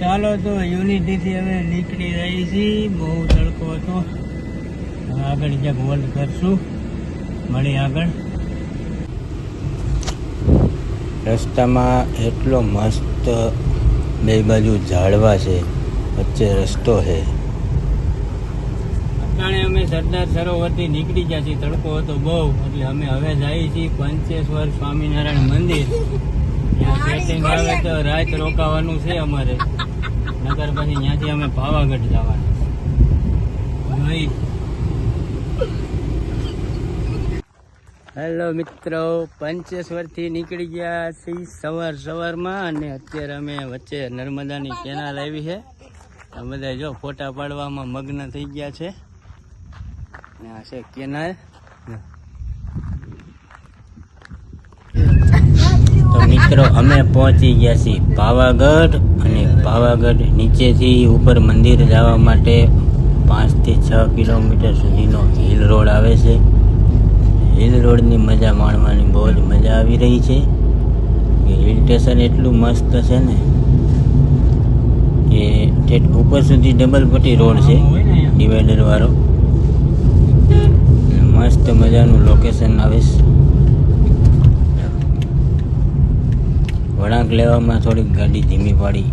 ચાલો તો યુનિટીથી અમે નીકળી રહી છીએ બહુ તડકો હતો. આગળ જ્યાં હોલ્ડ કરશું. મળી આગળ. રસ્તામાં એટલો મસ્ત બે બાજુ ઝાડવા છે. વચ્ચે રસ્તો છે. અત્યારે અમે સરદાર સરોવરથી નીકળી ગયા છીએ. તડકો હતો બહુ. એટલે અમે હવે જઈએ છીએ પંચેશ્વર સ્વામિનારાયણ મંદિર. ત્યાં સેટિંગ આવે તો રાત રોકાવાનું છે અમારે. નગર પછી ત્યાંથી અમે પાવાગઢ જવાના. હેલો મિત્રો, પંચેશ્વરથી નીકળી ગયા છીએ સવાર સવારમાં અને અત્યારે અમે વચ્ચે નર્મદાની કેનાલ આવી છે. બધા જો ફોટા પાડવામાં મગ્ન થઈ ગયા છે. ને આ છે કેનાલ. તો મિત્રો, અમે પહોંચી ગયા છીએ પાવાગઢ અને પાવાગઢ નીચેથી ઉપર મંદિર જવા માટે પાંચથી છ કિલોમીટર સુધીનો હિલ રોડ આવે છે. હિલ રોડની મજા માણવાની બહુ જ મજા આવી રહી છે. હિલ સ્ટેશન એટલું મસ્ત છે ને કે ઠેઠ ઉપર સુધી ડબલ પટ્ટી રોડ છે ડિવાઈડર વાળો. મસ્ત મજાનું લોકેશન આવે છે. વળાંક લેવામાં થોડીક ગાડી ધીમી પાડી.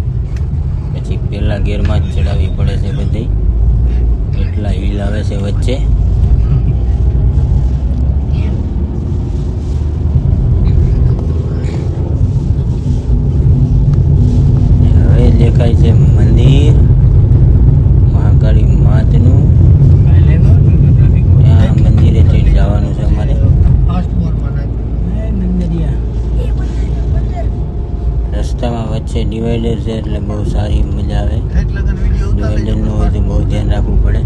પછી પહેલા ગેરમાં જ ચડાવવી પડે છે બધી. એટલા હિલ આવે છે વચ્ચે. હવે દેખાય છે મંદિર મહાકાળી માતનું ત્યાં મંદિરે જઈને જવાનું છે અમારે રસ્તામાં ડિવાઈડર છે એટલે બહુ સારી મજા આવે. ડિવાઈડરનું હોય બહુ ધ્યાન રાખવું પડે.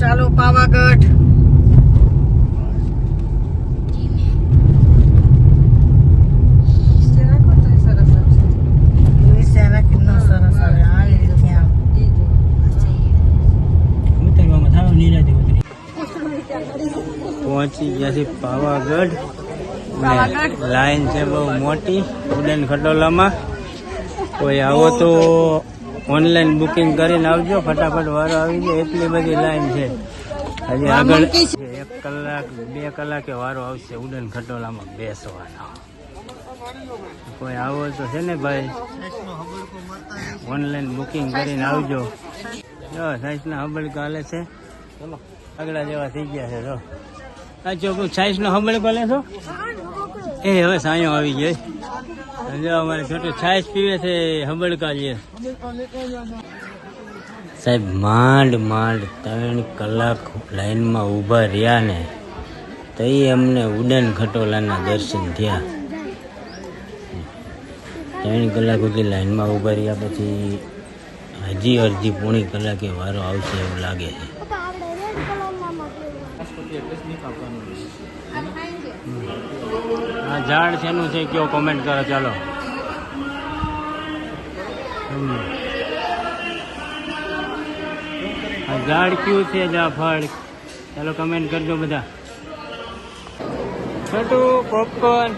ચાલો પાવાગઢ ઉતરવામાં થાવ નીરાજે ઉતરી પહોંચી ગયા છે પાવાગઢ. લાઈન છે બહુ મોટી ઉડન ખટોલામાં. કોઈ આવો તો ઓનલાઈન બુકિંગ કરીને આવજો ફટાફટ વારો આવી જાય એટલી બધી લાઈન છે. હજી આગળ એક કલાક બે કલાકે વારો આવશે ઉડન ખટોલામાં બેસવાનો. કોઈ આવો તો છે ને ભાઈ? ઓનલાઈન બુકિંગ કરીને આવજો. જો સાઈઝના હબળ કાલે છે. ચલો આગળ જેવા થઈ ગયા છે જો. આ ચોખ્ખું સાઈઝનો હબળ કાલે છો એ હવે સાયો આવી ગયો. જો અમારે છોટું છાશ પીવે છે હબડકા લે સાહેબ, માંડ માંડ, ત્રણ કલાક લાઈનમાં ઊભા રહ્યા ને તઈ અમને ઉડન ખટોલાના દર્શન થયા. ત્રણ કલાક સુધી લાઈનમાં ઊભા રહ્યા, પછી હજી અડધી પોણી કલાકે વારો આવશે એવું લાગે છે. આ ઝાડ શેનું છે કયો કોમેન્ટ કરો, ચાલો. આ ઝાડ કયું છે જાફળ? ચાલો કમેન્ટ કરજો બધા. છોટું પોપકોર્ન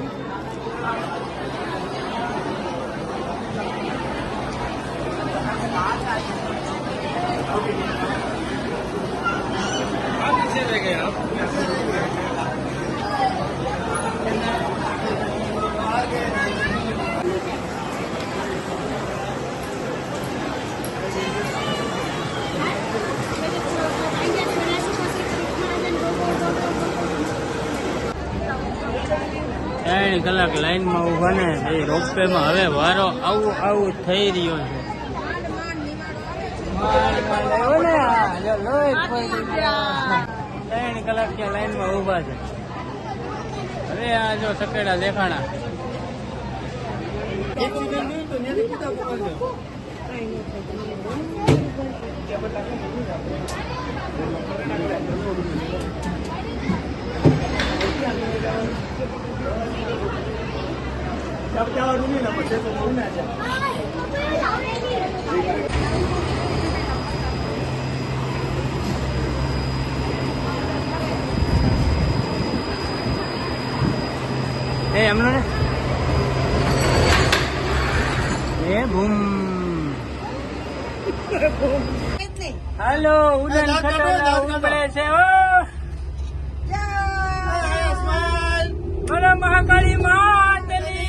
ત્રણ કલાક લાઈનમાં ઊભા ને એ રોપવેમાં હવે વારો આવું આવું થઈ રહ્યો છે ત્રણ કલાક ત્યાં લાઈનમાં ઊભા છે. અરે આ જો સકેડા દેખાણા. રૂમી ના પછી તો બહુ ના છે એમનો ને? એ બૂમ. હેલો ઉડન ખટોલા છે ઓ બોલો મહાકાળી માતની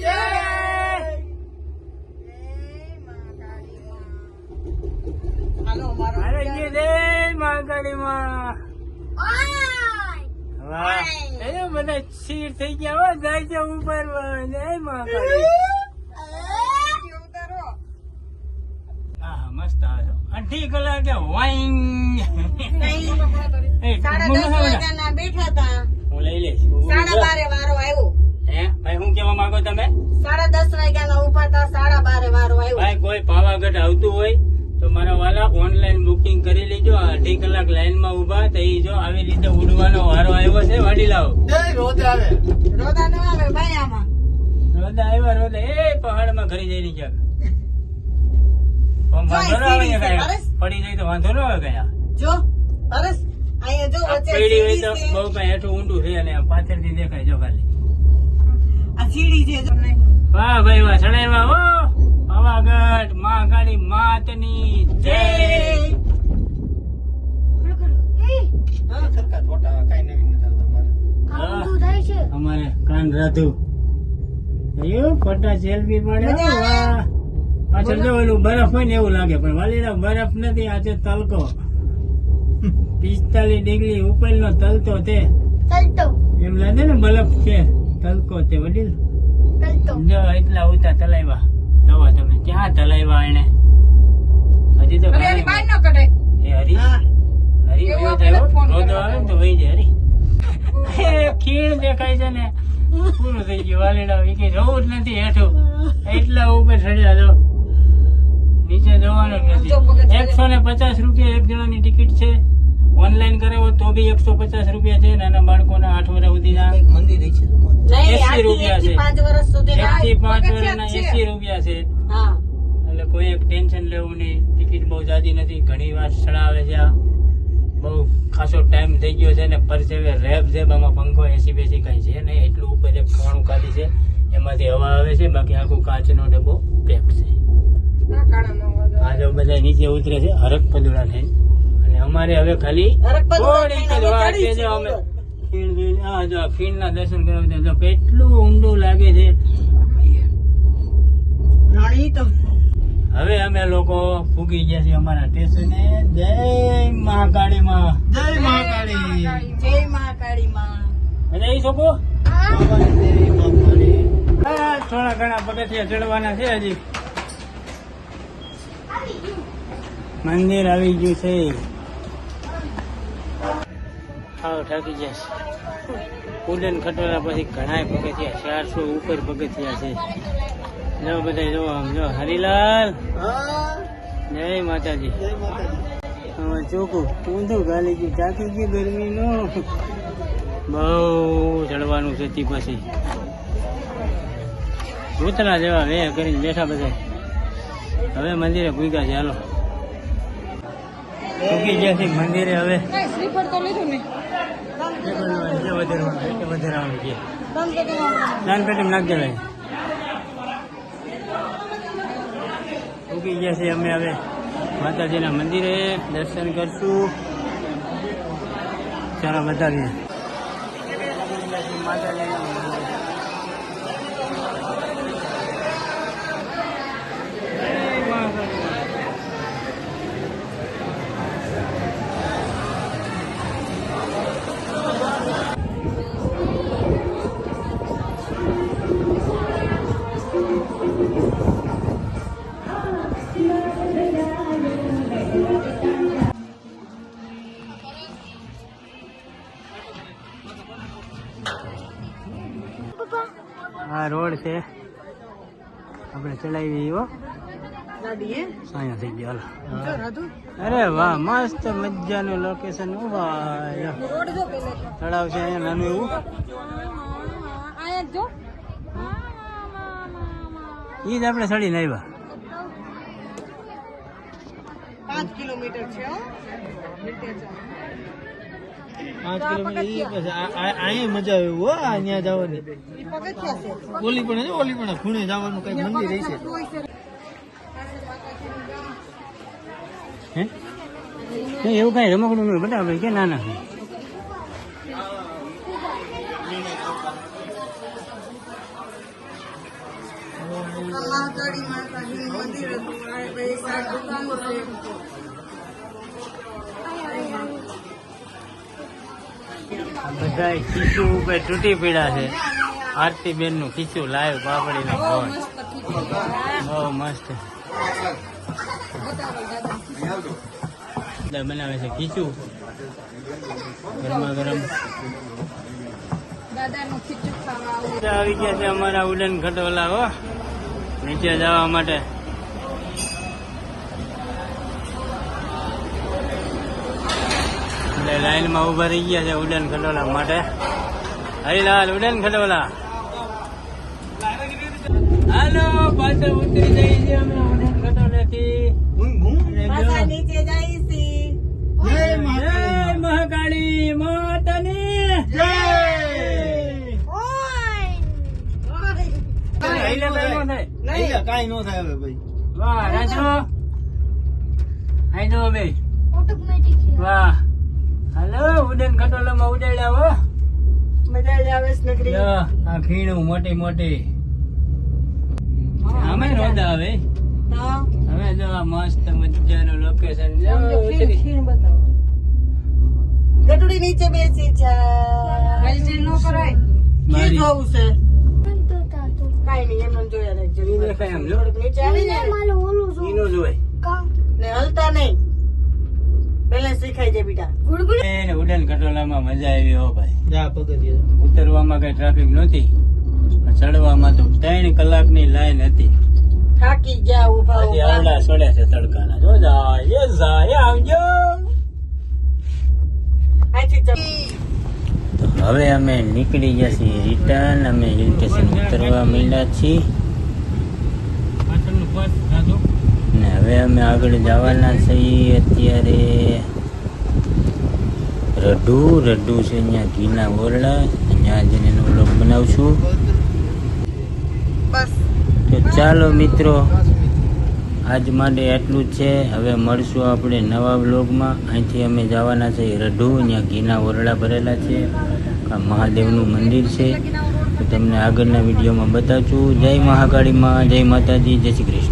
જય હાલો મારો અરે જય જય મહાકાળી માં વાહ એ બધા શીર થઈ ગયા હો ઉપર જય આવે વાઈંગ સાડા દસ વાગ્યાના સાડા બારે વારો આવ્યો કોઈ પાવાગઢ આવતું હોય તો મારા વાલા ઓનલાઈન બુકિંગ કરી લેજો અઢી કલાક લાઈનમાં માં ઊભા થઈ જો આવી રીતે ઉડવાનો વારો આવ્યો છે વાડી લાવો ન આવે. ભાઈ આમાં રોદા એ પહાડમાં ઘરી જઈને ક્યાંક વાંધો ના આવે ને પડી જાય તો વાંધો ન આવે કયા જો બરસ અહીંયા જો પડી હોય તો બહુ કઈ હેઠું ઊંડું છે અને પાછળથી દેખાય જો ખાલી. આ સીડી છે જો વાહ ભાઈ વાહ ચડાવ્યા હો. પાવાગઢમાં કાળી માતની જય. અમારે કાન રાધુ. અયો ફટા સેલ્ફી પડે આ? પાછળ જો ઓલું બરફ હોય ને એવું લાગે પણ વાલીડા બરફ નથી આ છે તલકો. પિસ્તાલીસ ડિગ્રી ઉપરનો તલતો તે. એમ લાગે ને બરફ છે તલકો તે વડીલ. જો એટલા ઉતા તલાવ્યા દવા તમે ક્યાં તલાવ્યા એને? હજી તો ન હરી. હરી રોદો આવે ને તો વહી જાય હરી. ખીણ દેખાય છે ને. પૂરું થઈ ગયું. વાલીડા એ કઈ જવું જ નથી હેઠું. એટલા ઉપર ચડ્યા જો. નીચે જવાનું જ નથી. એકસો ને પચાસ રૂપિયા એક જણાની ટિકિટ છે. ઓનલાઈન કરાવો તો બી એકસો પચાસ રૂપિયા છે નાના બાળકોના આઠ વર્ષ સુધીના નહીં, 80 એસી રૂપિયા છે. એક થી પાંચ વર્ષના એસી રૂપિયા છે. એટલે કોઈ એક ટેન્શન લેવું નહીં. ટિકિટ બહુ જાજી નથી. ઘણી વાર ચડાવે છે આ. બહુ ખાસો ટાઈમ થઈ ગયો છે ને પરસેવે રેબ જેબ આમાં પંખો એસી બેસી કંઈ છે નહીં. એટલું ઉપર એક ખાણું ખાલી છે. એમાંથી હવા આવે છે બાકી આખું કાચનો ડબ્બો પેક છે. ના, આ જો બધા નીચે ઉતરે છે હરક પદુડા થઈને અને અમારે હવે ખાલી થોડીક જ વાર છે છીએ અમે. ખીણ ખીણના દર્શન કરવા કેટલું ઊંડું લાગે છે. રાણી તો હવે અમે લોકો ફૂગી ગયા છીએ અમારા સ્ટેશને જય મહાકાળી. માં જય મહાકાળી માં મજા આવી શકો થોડા ઘણા પગથિયા ચડવાના છે હજી. મંદિર આવી ગયું છે. થાકી ગયા છે. ઉડન ખટોલા પછી ઘણા પગથિયા ચારસો ઉપર પગથિયા છે. જો બધા જો આમ જો હરિલાલ જય માતાજી. હવે ચોખ્ખું ઊંધું ગાલી ગયું. ચાકી ગયું ગરમીનું. બહુ ચડવાનું છે તી પછી. ભૂતના જેવા વે કરીને બેઠા બધા હવે મંદિરે ભૂગ્યા છે હાલો. ભૂગી ગયા છે મંદિરે હવે. શ્રીફળ તો લીધું ને એટલે વધારવાનું એટલે વધારવાનું છે બંધ કરી દેવાનું. નાન પેટી નાખ દેવાય ભૂગી ગયા અમે હવે માતાજીના મંદિરે દર્શન કરશું. ચાલો બતાવીએ માતાજીના અહીંયા થઈ ગયો અરે વાહ મસ્ત મજાનું લોકેશન ઊભા તળાવ છે અહીંયા નાનું એવું? ઈ જ આપણે ચડીને આવ્યા. પાંચ કિલોમીટર છે. પાંચ કિલોમીટર અહીંયા મજા આવે હો ત્યાં જવાની. ઓલી પણ ઓલી પણ ખૂણે જવાનું કઈ મંદિર રહેશે છે. એવું કઈ રમકડું બતાવે કે નાના માતાજીનું મંદિર બધા ખીચું ઉપર તૂટી પીડા છે. આરતી બેનનું ખીચું લાવ્યું પાપડી નું બહુ મસ્ત. બનાવે છે ખીચું. ગરમા ગરમ આવું. ગયા છે અમારા ઉડન ખટોલા હો. નીચે જવા માટે. એટલે લાઈનમાં ઊભા રહી ગયા છે ઉડન ખટોલા માટે. હરિલાલ ઉડન ખટોલા હાલો પાછા ઉતરી જઈએ છીએ અમે ઉડન ખટોલેથી પાછા નીચે જય મહાકાળી. માતાની. જય! એટલે તો થાય. કાંઈ હવે ભાઈ. વાહ રાજુ. આઈ દો ઓટોમેટિક વાહ. હાલો ઉડન ખટોલામાં ઉડાડ્યા હો. મજા જ આવે નકરી આ ખીણું મોટી મોટી. અમે રોદા આવે? હવે જો આ મસ્ત મજાનું લોકેશન જો ખીણ બતાવો. ગટુડી નીચે બેસી છે હલચલ ન કરાય. જોવું છે. કાઈ નહીં એમને જોયા રાખજો. નીચે આવી ને હલતા નહીં. બેલેન્સ શીખાઈ જાય બેટા. એને ઉડન કટોલામાં મજા આવી હો ભાઈ. જા પગથિયે. ઉતરવામાં કઈ ટ્રાફિક નહોતી. ચડવામાં તો ત્રણ કલાકની લાઈન હતી. થાકી ગયા ઊભા ઊભા. આવડા સડે છે તડકાના. જો જા એ જાય આવજો. અહીંથી જપ. હવે અમે નીકળી ગયા છીએ રિટર્ન અમે હિલ સ્ટેશન ઉતરવા માંડ્યા છીએ. ને હવે અમે આગળ જવાના છીએ અત્યારે. રઢુ રઢુ છે અહીંયા ઘીના ઓરડા. ત્યાં જઈને એનો વ્લોગ બનાવશું. તો ચાલો મિત્રો આજ માટે એટલું જ છે. હવે મળશું આપણે નવા બ્લોગમાં અહીંથી અમે જવાના છે રઢુ ત્યાં ઘીના ઓરડા ભરેલા છે. આ મહાદેવનું મંદિર છે. તો તમને આગળના વિડીયોમાં બતાવશું. જય મહાકાળીમાં જય માતાજી જય શ્રી કૃષ્ણ.